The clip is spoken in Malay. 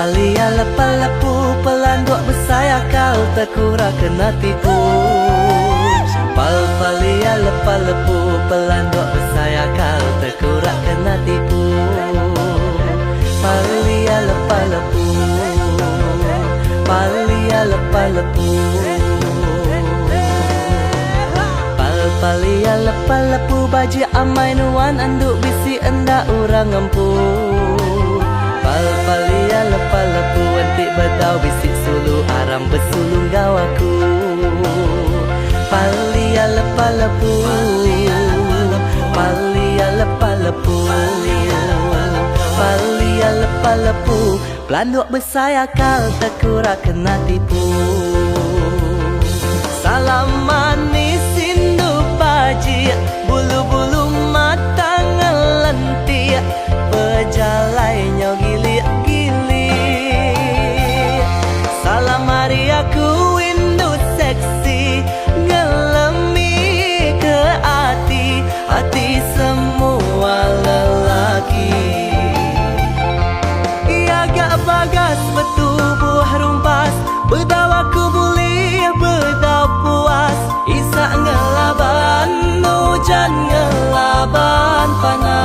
Palia lepas lepu Pelanduk bersaya kau Terkura kena tipu. Pal palia lepas lepu Pelanduk bersaya kau Terkura kena tipu. Palia lepas lepu Palia lepas lepu Pal palia lepas lepu Baji amai nuan Anduk bisi endak orang empu sulu Aram bersulung gawaku Palia lepas lepu Palia lepas lepu Palia lepas lepu Pelanduk bersaya kal Terkura kena tipu hujan ngelaban panas